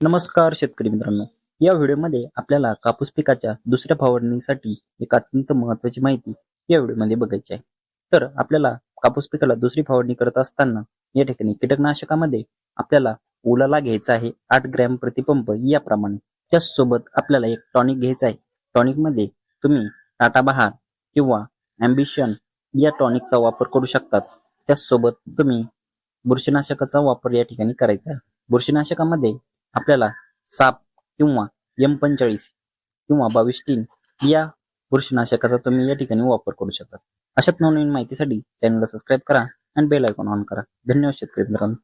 नमस्कार शेतकरी मित्रांनो. या व्हिडिओमध्ये आपल्याला कापूस पिकाच्या दुसऱ्या फवारणीसाठी एक अत्यंत महत्वाची माहिती या व्हिडिओमध्ये बघायची आहे. तर आपल्याला कापूस पिकाला दुसरी फवारणी करत असताना या ठिकाणी कीटकनाशकामध्ये आपल्याला ओलाला घ्यायचा आहे आठ ग्रॅम प्रतिपंप याप्रमाणे. त्याचसोबत आपल्याला एक टॉनिक घ्यायचा आहे. टॉनिकमध्ये तुम्ही टाटा बहार किंवा अँबिशन या टॉनिकचा वापर करू शकतात. त्याचसोबत तुम्ही बुरशीनाशकाचा वापर या ठिकाणी करायचा आहे. बुरशीनाशकामध्ये आपल्याला साप किंवा एम पंचेचाळीस किंवा बावीस टीन या बुरशीनाशकाचा तुम्ही या ठिकाणी वापर करू शकता. अशाच नवनवीन माहितीसाठी चॅनलला सबस्क्राईब करा आणि बेल आयकॉन ऑन करा. धन्यवाद शेतकरी मित्रांनो.